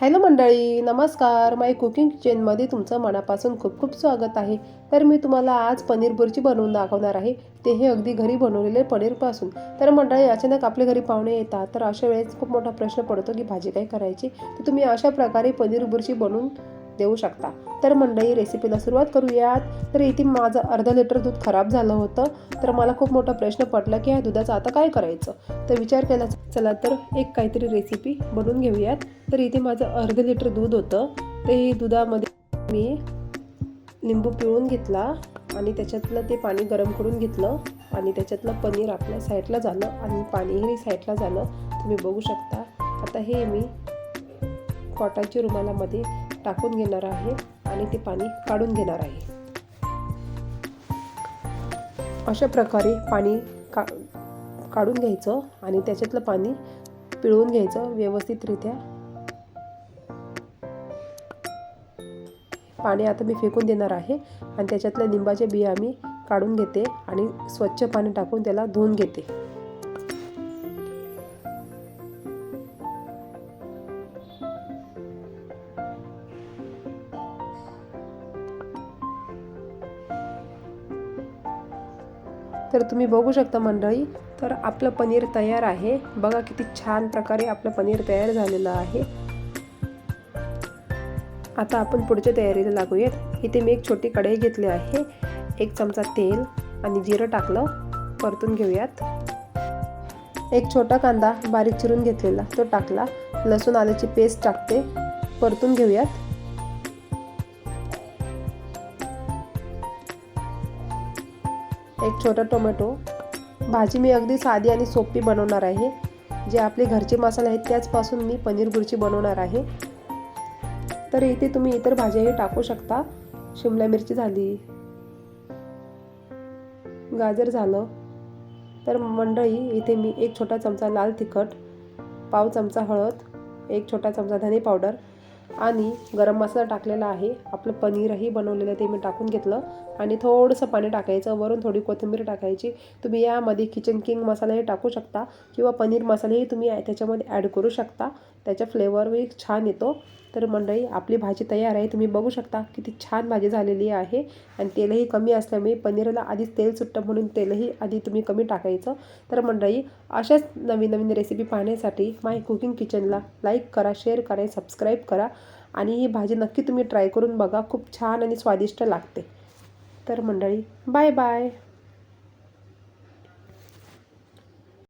Hello मंडळी नमस्कार. माय cooking किचनमध्ये तुमचं मनापासून खूप खूप स्वागत आहे. तर मी तुम्हाला आज पनीर बुर्जी बनवून दाखवणार आहे. ते हे अगदी घरी बनवलेले पनीरपासून. तर मंडळी अचानक आपल्या घरी पाहुणे येतात. तर अशा वेळेस खूप मोठा प्रश्न पडतो की भाजी काय करायची? तर तुम्ही अशा प्रकारे पनीर बुर्जी बनवून देऊ शकता. तर मंडळी रेसिपीला सुरुवात करूयात. तर इथे माझं अर्धा लिटर दूध खराब झालं होतं. तर मला खूप मोठा प्रश्न पडला की ह्या दुधाचं आता काय करायचं? तर विचार केला चला तर एक काहीतरी रेसिपी बनवून घेऊयात. तर इथे माझं अर्ध लिटर दूध होतं. ते दुधामध्ये मी लिंबू पिळून घेतला आणि त्याच्यातलं ते पाणी गरम करून घेतलं आणि त्याच्यातलं पनीर आपल्या साईडला झालं आणि पाणीही साईडला झालं. तुम्ही बघू शकता. आता हे मी कॉटाच्या रुमालामध्ये टाकून घेणार आहे आणि ते पाणी काढून घेणार आहे. अशा प्रकारे पाणी का काढून घ्यायचं आणि त्याच्यातलं पाणी पिळवून घ्यायचं व्यवस्थितरित्या. पाणी आता मी फेकून देणार आहे आणि त्याच्यातल्या लिंबाच्या बिया मी काढून घेते आणि स्वच्छ पाणी टाकून त्याला धुवून घेते. तर तुम्ही बघू शकता मंडळी तर आपलं पनीर तयार आहे. बघा किती छान प्रकारे आपलं पनीर तयार झालेलं आहे. आता आपण पुढच्या तयारीला लागूयात. इथे मी एक छोटी कढई घेतली आहे. एक चमचा तेल आणि जिरं टाकलं परतून घेऊयात. एक छोटा कांदा बारीक चिरून घेतलेला तो टाकला. लसूण आल्याची पेस्ट टाकते परतून घेऊयात. एक छोटा टोमॅटो. भाजी मी अगदी साधी आणि सोपी बनवणार आहे. जे आपले घरचे मसाले आहेत त्याचपासून मी पनीर बुर्ची बनवणार आहे. तर इथे तुम्ही इतर भाज्याही टाकू शकता. शिमला मिरची झाली. गाजर झालं. तर मंडळी इथे मी एक छोटा चमचा लाल तिखट पाव चमचा हळद एक छोटा चमचा धने पावडर आणि गरम मसाला टाकलेला आहे. आपलं पनीरही बनवलेलं ते मी टाकून घेतलं. आणि थोडंसं पाणी टाकायचं. वरून थोडी कोथिंबीर टाकायची. तुम्ही यामध्ये किचन किंग मसालाही टाकू शकता. किंवा पनीर मसालाही तुम्ही त्याच्यामध्ये ॲड करू शकता. त्याचा फ्लेवरही छान येतो. तर मंडळी आपली भाजी तयार आहे. तुम्ही बघू शकता किती छान भाजी झालेली आहे. आणि तेलही कमी असल्यामुळे पनीरला आधीच तेल सुट्टं म्हणून तेलही आधी तुम्ही कमी टाकायचं. तर मंडळी अशाच नवीन नवीन रेसिपी पाहण्यासाठी माय कुकिंग किचनला लाईक करा शेअर करा सबस्क्राईब करा. आणि ही भाजी नक्की तुम्ही ट्राय करून बघा. खूप छान आणि स्वादिष्ट लागते. तर मंडळी बाय बाय